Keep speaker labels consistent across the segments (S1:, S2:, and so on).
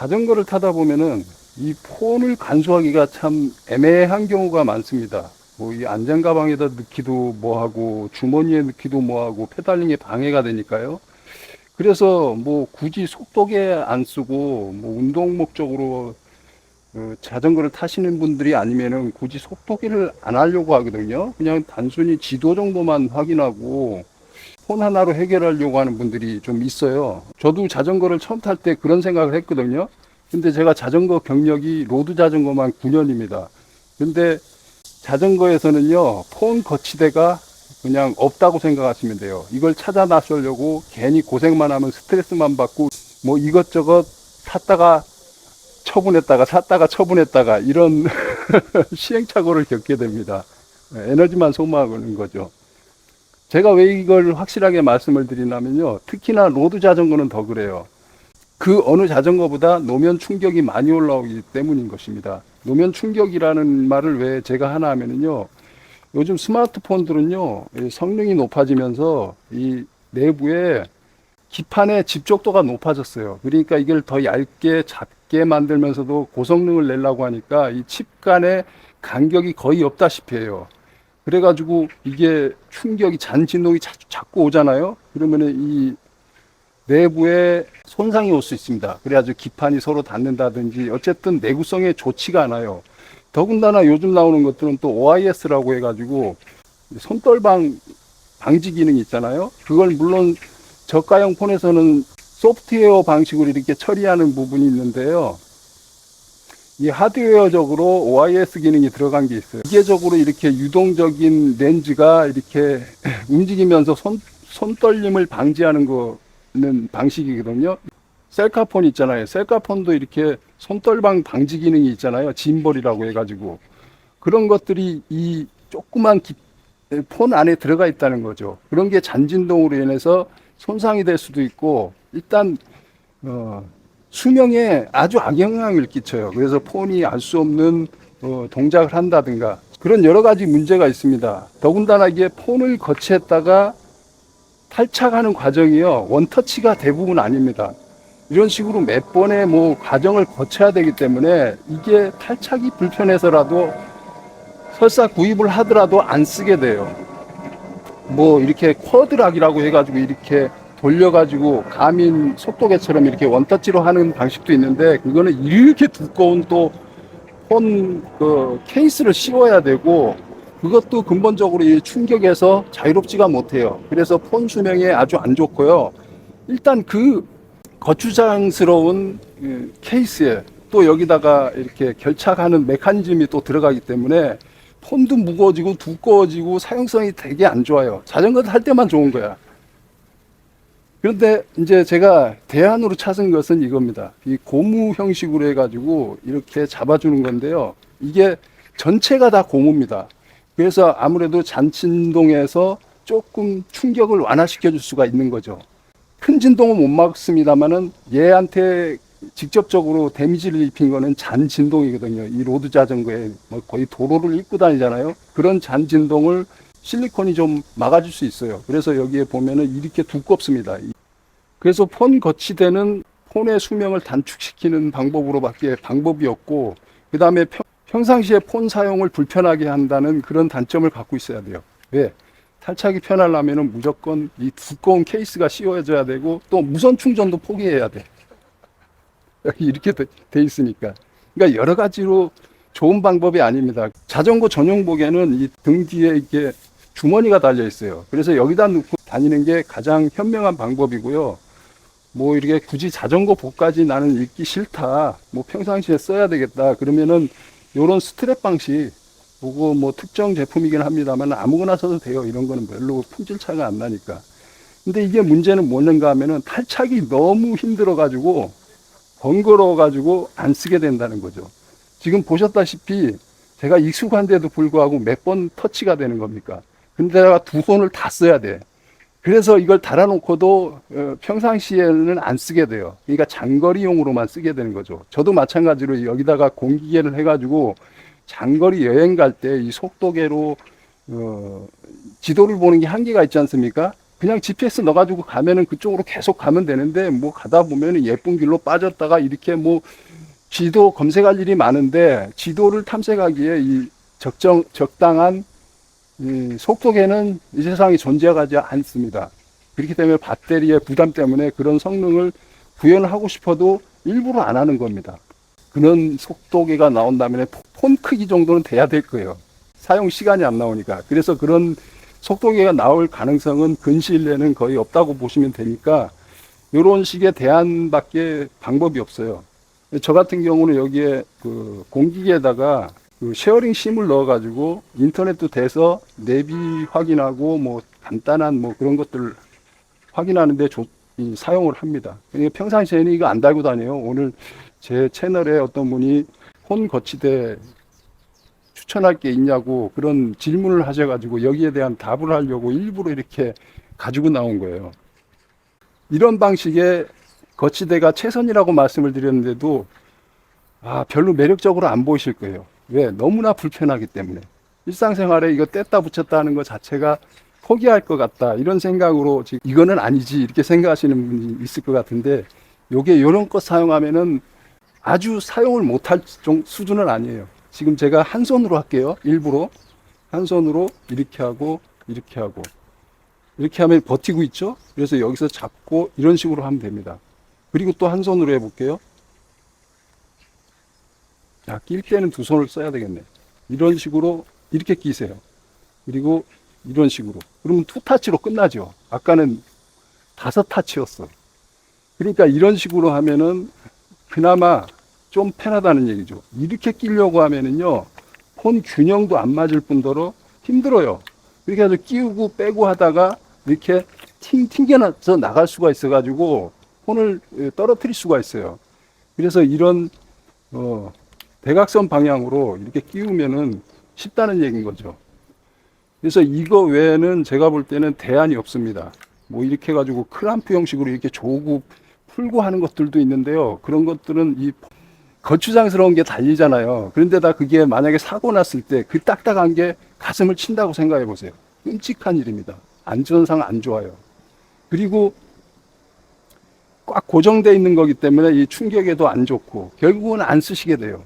S1: 자전거를 타다 보면은 이 폰을 간수하기가 참 애매한 경우가 많습니다. 뭐 이 안전 가방에다 넣기도 뭐하고 주머니에 넣기도 뭐하고 페달링에 방해가 되니까요. 그래서 뭐 굳이 속도계 안 쓰고 뭐 운동 목적으로 그 자전거를 타시는 분들이 아니면은 굳이 속도계를 안 하려고 하거든요. 그냥 단순히 지도 정도만 확인하고 폰 하나로 해결하려고 하는 분들이 좀 있어요. 저도 자전거를 처음 탈 때 그런 생각을 했거든요. 근데 제가 자전거 경력이 로드 자전거만 9년입니다. 근데 자전거에서는요, 폰 거치대가 그냥 없다고 생각하시면 돼요. 이걸 찾아 나서려고 괜히 고생만 하면 스트레스만 받고 뭐 이것저것 샀다가 처분했다가 샀다가 처분했다가 이런 시행착오를 겪게 됩니다. 에너지만 소모하는 거죠. 제가 왜 이걸 확실하게 말씀을 드리냐면요. 특히나 로드 자전거는 더 그래요. 그 어느 자전거보다 노면 충격이 많이 올라오기 때문인 것입니다. 노면 충격이라는 말을 왜 제가 하나 하면은요. 요즘 스마트폰들은요. 이 성능이 높아지면서 이 내부에 기판의 집적도가 높아졌어요. 그러니까 이걸 더 얇게 작게 만들면서도 고성능을 내려고 하니까 이 칩 간의 간격이 거의 없다시피 해요. 그래가지고 이게 충격이 잔 진동이 자, 자꾸 오잖아요. 그러면은 이 내부에 손상이 올 수 있습니다. 그래가지고 기판이 서로 닿는다든지 어쨌든 내구성에 좋지가 않아요. 더군다나 요즘 나오는 것들은 또 OIS라고 해가지고 손떨방 방지 기능이 있잖아요. 그걸 물론 저가형 폰에서는 소프트웨어 방식으로 이렇게 처리하는 부분이 있는데요. 이 하드웨어적으로 OIS 기능이 들어간 게 있어요. 기계적으로 이렇게 유동적인 렌즈가 이렇게 움직이면서 손, 손 떨림을 방지하는 거는 방식이거든요. 셀카폰 있잖아요. 셀카폰도 이렇게 손떨방 방지 기능이 있잖아요. 짐벌이라고 해가지고. 그런 것들이 이 조그만 기- 폰 안에 들어가 있다는 거죠. 그런 게 잔진동으로 인해서 손상이 될 수도 있고, 일단, 어, 수명에 아주 악영향을 끼쳐요. 그래서 폰이 알 수 없는 어, 동작을 한다든가 그런 여러 가지 문제가 있습니다. 더군다나 이게 폰을 거치했다가 탈착하는 과정이요 원터치가 대부분 아닙니다. 이런 식으로 몇 번의 뭐 과정을 거쳐야 되기 때문에 이게 탈착이 불편해서라도 설사 구입을 하더라도 안 쓰게 돼요. 뭐 이렇게 쿼드락이라고 해가지고 이렇게 돌려가지고 가민 속도계처럼 이렇게 원터치로 하는 방식도 있는데 그거는 이렇게 두꺼운 또 폰 그 케이스를 씌워야 되고 그것도 근본적으로 이 충격에서 자유롭지가 못해요. 그래서 폰 수명에 아주 안 좋고요. 일단 그 거추장스러운 그 케이스에 또 여기다가 이렇게 결착하는 메커니즘이 또 들어가기 때문에 폰도 무거워지고 두꺼워지고 사용성이 되게 안 좋아요. 자전거 탈 때만 좋은 거야. 그런데 이제 제가 대안으로 찾은 것은 이겁니다. 이 고무 형식으로 해가지고 이렇게 잡아주는 건데요. 이게 전체가 다 고무입니다. 그래서 아무래도 잔진동에서 조금 충격을 완화시켜 줄 수가 있는 거죠. 큰 진동은 못 막습니다만은 얘한테 직접적으로 데미지를 입힌 거는 잔 진동이거든요. 이 로드 자전거에 뭐 거의 도로를 입고 다니잖아요. 그런 잔 진동을 실리콘이 좀 막아줄 수 있어요. 그래서 여기에 보면은 이렇게 두껍습니다. 그래서 폰 거치대는 폰의 수명을 단축시키는 방법으로밖에 방법이 없고, 그 다음에 평상시에 폰 사용을 불편하게 한다는 그런 단점을 갖고 있어야 돼요. 왜? 탈착이 편하려면은 무조건 이 두꺼운 케이스가 씌워져야 되고, 또 무선 충전도 포기해야 돼. 이렇게 돼, 돼 있으니까. 그러니까 여러 가지로 좋은 방법이 아닙니다. 자전거 전용복에는 이 등 뒤에 이렇게 주머니가 달려 있어요. 그래서 여기다 넣고 다니는 게 가장 현명한 방법이고요. 뭐 이렇게 굳이 자전거 복까지 나는 입기 싫다. 뭐 평상시에 써야 되겠다. 그러면은 요런 스트랩 방식 보고 뭐 특정 제품이긴 합니다만 아무거나 써도 돼요. 이런 거는 별로 품질 차가 안 나니까. 근데 이게 문제는 뭐는가 하면은 탈착이 너무 힘들어 가지고 번거로워 가지고 안 쓰게 된다는 거죠. 지금 보셨다시피 제가 익숙한데도 불구하고 몇 번 터치가 되는 겁니까? 근데 내가 두 손을 다 써야 돼. 그래서 이걸 달아놓고도 어, 평상시에는 안 쓰게 돼요. 그러니까 장거리용으로만 쓰게 되는 거죠. 저도 마찬가지로 여기다가 공기계를 해가지고 장거리 여행 갈 때 이 속도계로 어, 지도를 보는 게 한계가 있지 않습니까? 그냥 GPS 넣어가지고 가면은 그쪽으로 계속 가면 되는데 뭐 가다 보면은 예쁜 길로 빠졌다가 이렇게 뭐 지도 검색할 일이 많은데 지도를 탐색하기에 이 적정 적당한 이 속도계는 이 세상에 존재하지 않습니다. 그렇기 때문에 배터리의 부담 때문에 그런 성능을 구현하고 싶어도 일부러 안 하는 겁니다. 그런 속도계가 나온다면 폰 크기 정도는 돼야 될 거예요. 사용 시간이 안 나오니까. 그래서 그런 속도계가 나올 가능성은 근시일 내는 거의 없다고 보시면 되니까 이런 식의 대안밖에 방법이 없어요. 저 같은 경우는 여기에 그 공기계에다가 그 쉐어링 심을 넣어가지고 인터넷도 돼서 내비 확인하고 뭐 간단한 뭐 그런 것들 확인하는데 조- 이 사용을 합니다. 그러니까 평상시에는 이거 안 달고 다녀요. 오늘 제 채널에 어떤 분이 혼 거치대 추천할 게 있냐고 그런 질문을 하셔가지고 여기에 대한 답을 하려고 일부러 이렇게 가지고 나온 거예요. 이런 방식의 거치대가 최선이라고 말씀을 드렸는데도 아, 별로 매력적으로 안 보이실 거예요. 왜? 너무나 불편하기 때문에. 일상생활에 이거 뗐다 붙였다 하는 것 자체가 포기할 것 같다. 이런 생각으로 지금 이거는 아니지. 이렇게 생각하시는 분이 있을 것 같은데 요게 이런 것 사용하면은 아주 사용을 못할 정- 수준은 아니에요. 지금 제가 한 손으로 할게요. 일부러. 한 손으로 이렇게 하고 이렇게 하고 이렇게 하면 버티고 있죠. 그래서 여기서 잡고 이런 식으로 하면 됩니다. 그리고 또 한 손으로 해볼게요. 자, 낄 때는 두 손을 써야 되겠네. 이런 식으로 이렇게 끼세요. 그리고 이런 식으로. 그러면 투 타치로 끝나죠. 아까는 다섯 타치였어. 그러니까 이런 식으로 하면은 그나마 좀 편하다는 얘기죠. 이렇게 끼려고 하면은요, 폰 균형도 안 맞을 뿐더러 힘들어요. 이렇게 해서 끼우고 빼고 하다가 이렇게 튕, 튕겨나서 나갈 수가 있어가지고 폰을 에, 떨어뜨릴 수가 있어요. 그래서 이런, 어, 대각선 방향으로 이렇게 끼우면은 쉽다는 얘기인 거죠. 그래서 이거 외에는 제가 볼 때는 대안이 없습니다. 뭐 이렇게 해가지고 크람프 형식으로 이렇게 조고 풀고 하는 것들도 있는데요. 그런 것들은 이 거추장스러운 게 달리잖아요. 그런데다 그게 만약에 사고 났을 때 그 딱딱한 게 가슴을 친다고 생각해 보세요. 끔찍한 일입니다. 안전상 안 좋아요. 그리고 꽉 고정되어 있는 거기 때문에 이 충격에도 안 좋고 결국은 안 쓰시게 돼요.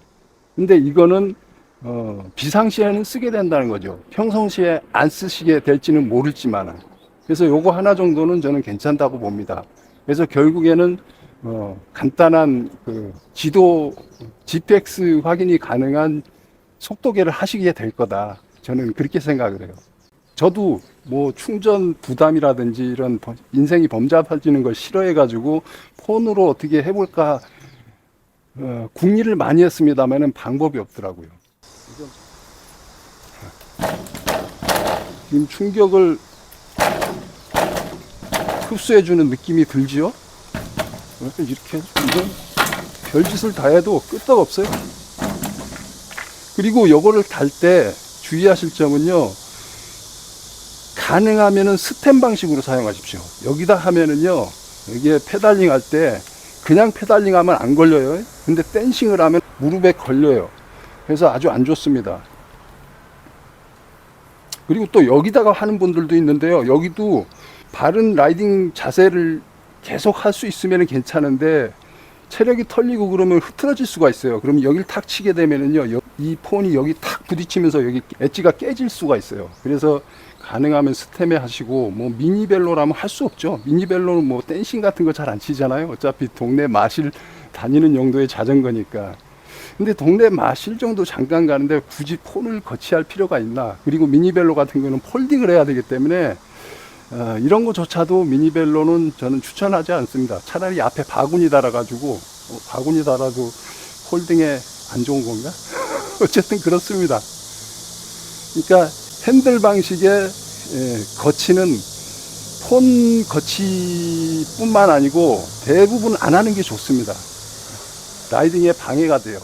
S1: 근데 이거는 어, 비상시에는 쓰게 된다는 거죠. 평상시에 안 쓰시게 될지는 모를지만. 그래서 요거 하나 정도는 저는 괜찮다고 봅니다. 그래서 결국에는 어, 간단한 그 지도 GPX 확인이 가능한 속도계를 하시게 될 거다. 저는 그렇게 생각을 해요. 저도 뭐 충전 부담이라든지 이런 버- 인생이 범잡해지는 걸 싫어해가지고 폰으로 어떻게 해볼까 어, 궁리를 많이 했습니다만은 방법이 없더라고요. 지금 충격을 흡수해주는 느낌이 들지요? 어, 이렇게 이건 별짓을 다 해도 끄떡 없어요. 그리고 요거를 달 때 주의하실 점은요. 가능하면은 스템 방식으로 사용하십시오. 여기다 하면은요. 여기에 페달링 할 때 그냥 페달링 하면 안 걸려요. 근데 댄싱을 하면 무릎에 걸려요. 그래서 아주 안 좋습니다. 그리고 또 여기다가 하는 분들도 있는데요. 여기도 바른 라이딩 자세를 계속 할 수 있으면 괜찮은데 체력이 털리고 그러면 흐트러질 수가 있어요. 그럼 여기를 탁 치게 되면은요, 여- 이 폰이 여기 탁 부딪히면서 여기 엣지가 깨질 수가 있어요. 그래서 가능하면 스템에 하시고 뭐 미니벨로라면 할 수 없죠. 미니벨로는 뭐 댄싱 같은 거 잘 안 치잖아요. 어차피 동네 마실 다니는 용도의 자전거니까. 근데 동네 마실 정도 잠깐 가는데 굳이 폰을 거치할 필요가 있나? 그리고 미니벨로 같은 경우는 폴딩을 해야 되기 때문에 어, 이런 거조차도 미니벨로는 저는 추천하지 않습니다. 차라리 앞에 바구니 달아가지고 어, 바구니 달아도 홀딩에 안 좋은 건가? 어쨌든 그렇습니다. 그러니까 핸들 방식의 예, 거치는 폰 거치뿐만 아니고 대부분 안 하는 게 좋습니다. 라이딩에 방해가 돼요.